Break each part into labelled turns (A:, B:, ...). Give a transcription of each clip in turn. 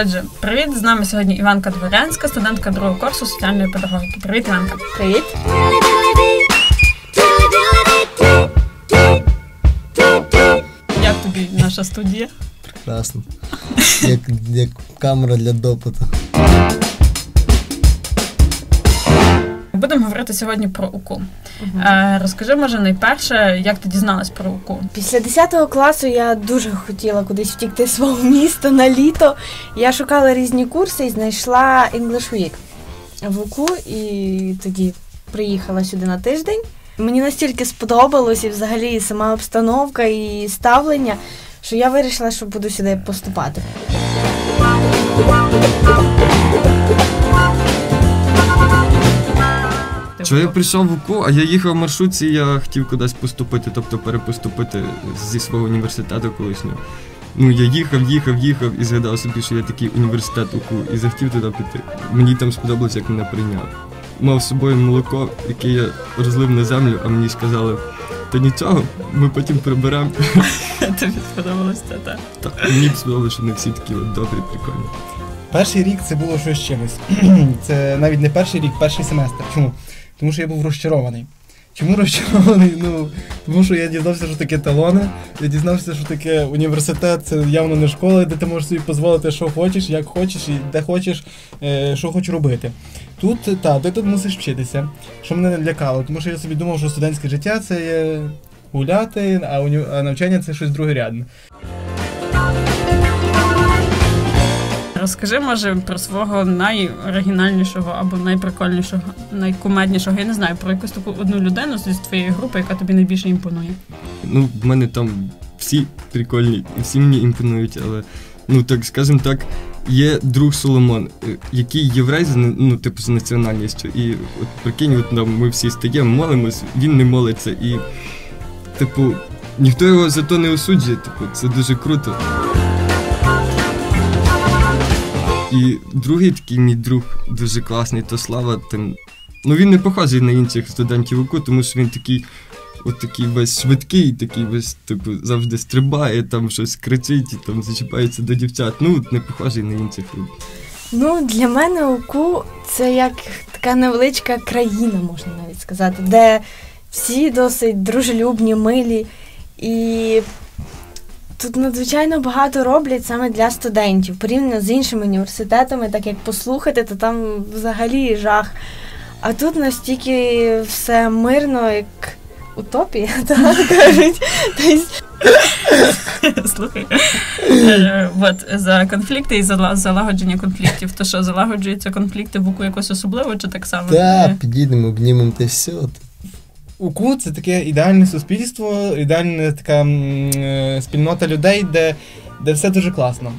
A: Отже, привіт, з нами сьогодні Іванка Дворянська, студентка другого курсу соціальної педагогіки. Привіт, Іванка.
B: Привіт.
A: Як тобі наша студія?
C: Прекрасно. Як, як камера для допиту.
A: Будемо говорити сьогодні про УКУ. Е, розкажи, може, найперше, як ти дізналась про УКУ?
B: Після 10 класу я дуже хотіла кудись втікти з свого міста на літо. Я шукала різні курси і знайшла English Week в УКУ і тоді приїхала сюди на тиждень. Мені настільки сподобалось і взагалі сама обстановка і ставлення, що я вирішила, що буду сюди поступати.
D: Що я прийшов в УКУ, а я їхав в маршрутці, я хотів кудись поступити, тобто перепоступити зі свого університету колишнього. Ну, я їхав, їхав, їхав і згадав собі, що я такий університет УКУ, і захотів туди піти. Мені там сподобалось, як мене прийняли. Мав з собою молоко, яке я розлив на землю, а мені сказали, та нічого, ми потім приберемо.
A: Тобі сподобалось це, так?
D: Та мені б сподобалося, що вони всі такі от добрі, прикольні.
E: Перший рік це було щось з чимось. це навіть не перший рік, перший семестр. Чому? Тому що я був розчарований. Чому розчарований? Ну, тому що я дізнався, що таке талони. Я дізнався, що таке університет, це явно не школа, де ти можеш собі дозволити, що хочеш, як хочеш, і де хочеш, е, що хочеш робити. Тут, та, ти тут мусиш вчитися, що мене не лякало, тому що я собі думав, що студентське життя це є гуляти, а навчання це щось другорядне.
A: Розкажи, може, про свого найоригінальнішого або найприкольнішого, найкумеднішого, я не знаю, про якусь таку одну людину зі твоєї групи, яка тобі найбільше імпонує.
D: Ну, в мене там всі прикольні, всі мені імпонують, але, ну так скажем так, є друг Соломон, е, який єврей, за на- ну, типу, за національністю. І от прикинь, от там ми всі стаємо, молимось, він не молиться. І, типу, ніхто його за то не осуджує, типу, це дуже круто. І другий такий мій друг дуже класний, то Слава, там, ну він не похожий на інших студентів УКУ, тому що він такий от такий весь швидкий, такий весь, типу, завжди стрибає, там щось кричить і там зачіпається до дівчат. Ну, не похожий на інших.
B: Ну, для мене УКУ це як така невеличка країна, можна навіть сказати, де всі досить дружелюбні, милі. І тут надзвичайно багато роблять саме для студентів. Порівняно з іншими університетами, так як послухати, то там взагалі жах. А тут настільки все мирно, як утопія, так кажуть. Тобто
A: Слухай. Е, От за конфлікти і зала- залагодження конфліктів. То що, залагоджуються конфлікти в УКУ якось особливо, чи так само?
C: Та, підійдемо, обнімемо та все.
E: УКУ це таке ідеальне суспільство, ідеальна така е, спільнота людей, де, де все дуже класно.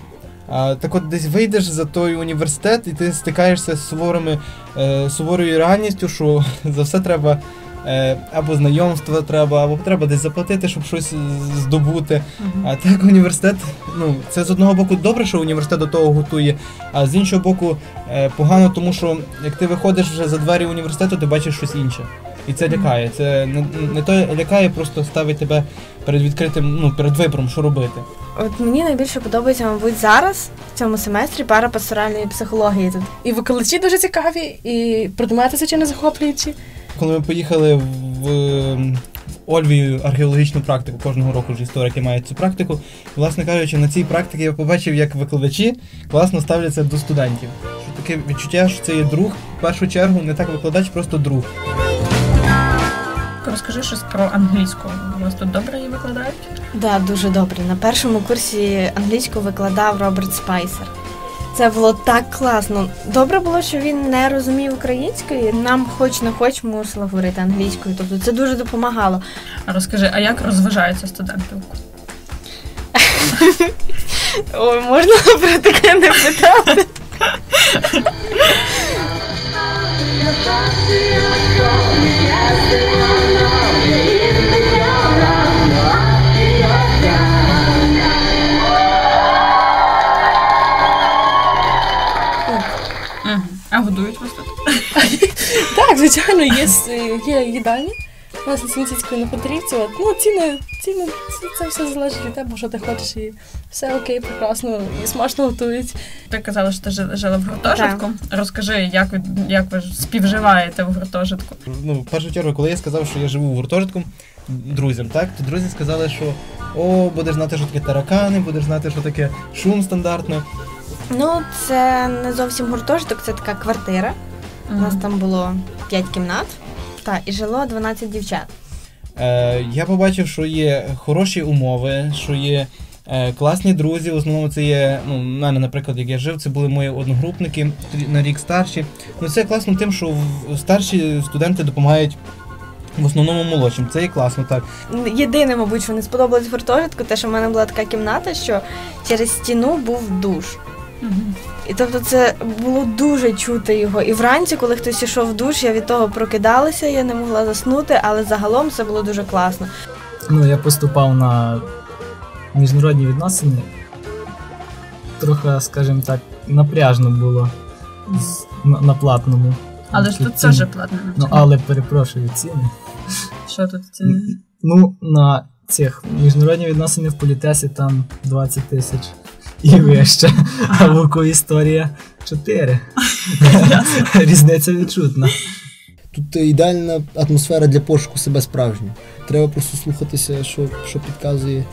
E: А, так от десь вийдеш за той університет, і ти стикаєшся з суворими, е, суворою реальністю, що за все треба е, або знайомства треба, або треба десь заплатити, щоб щось здобути. А так університет, ну це з одного боку добре, що університет до того готує, а з іншого боку е, погано, тому що як ти виходиш вже за двері університету, ти бачиш щось інше. І це лякає. Це не, не то лякає, просто ставить тебе перед відкритим, ну перед вибором, що робити.
B: От мені найбільше подобається, мабуть, зараз в цьому семестрі пара пасторальної психології тут.
F: І викладачі дуже цікаві, і предмети, звичайно, захоплюючі.
E: Коли ми поїхали в, в Ольві археологічну практику, кожного року ж історики мають цю практику. І, власне кажучи, на цій практиці я побачив, як викладачі класно ставляться до студентів. Що таке відчуття, що це є друг, в першу чергу, не так викладач, просто друг.
A: Розкажи щось про англійську. У вас тут добре її викладають?
B: Да, дуже добре. На першому курсі англійську викладав Роберт Спайсер. Це було так класно. Добре було, що він не розумів української. Нам, хоч не хоч, мусила говорити англійською. Тобто це дуже допомагало.
A: А розкажи, а як розважаються студенти
B: Ой, можна про таке не питати.
F: звичайно, є, є їдальні. У нас на Петрівці. От, ну, ціни, ціни це, це все залежить від тебе, що ти хочеш, і все окей, прекрасно, і смачно готують.
A: Ти казала, що ти жи- жила в гуртожитку. Розкажи, як ви як ви співживаєте в гуртожитку?
E: Ну, в першу чергу, коли я сказав, що я живу в гуртожитку друзям, так, то друзі сказали, що о, будеш знати, що таке таракани, будеш знати, що таке шум стандартно.
B: Ну, це не зовсім гуртожиток, це така квартира. У нас там було 5 кімнат, та, і жило 12 дівчат.
E: Е, я побачив, що є хороші умови, що є е, класні друзі. В основному це є, ну, в мене, наприклад, як я жив, це були мої одногрупники на рік старші. Ну це класно тим, що старші студенти допомагають. В основному молодшим, це є класно, так.
B: Єдине, мабуть, що не сподобалось в гуртожитку, те, що в мене була така кімната, що через стіну був душ. І тобто це було дуже чути його. І вранці, коли хтось ішов в душ, я від того прокидалася, я не могла заснути, але загалом це було дуже класно.
G: Ну, я поступав на міжнародні відносини. Трохи, скажімо так, напряжно було з- на, на платному.
A: Але ж тут
G: ціни.
A: теж платне
G: Ну, але перепрошую ціни.
A: Що тут ціни?
G: Ну, на цих міжнародні відносини в політесі там 20 тисяч і вище. А в УКУ історія 4. Різниця відчутна.
C: Тут ідеальна атмосфера для пошуку себе справжнього. Треба просто слухатися, що, що підказує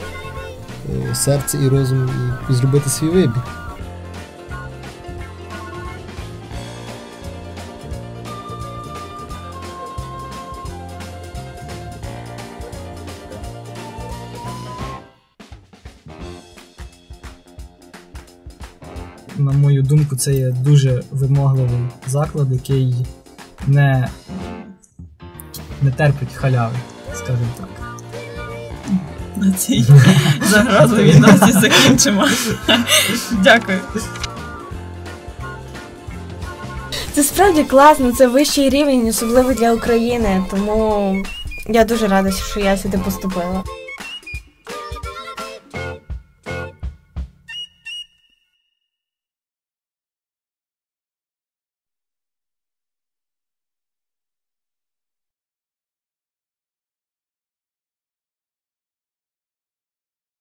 C: е, серце і розум, і зробити свій вибір.
G: На мою думку, це є дуже вимогливий заклад, який не, не терпить халяви, скажімо так.
A: На цій загрозливій ноті закінчимо. Дякую.
B: Це справді класно, це вищий рівень, особливо для України. Тому я дуже рада, що я сюди поступила.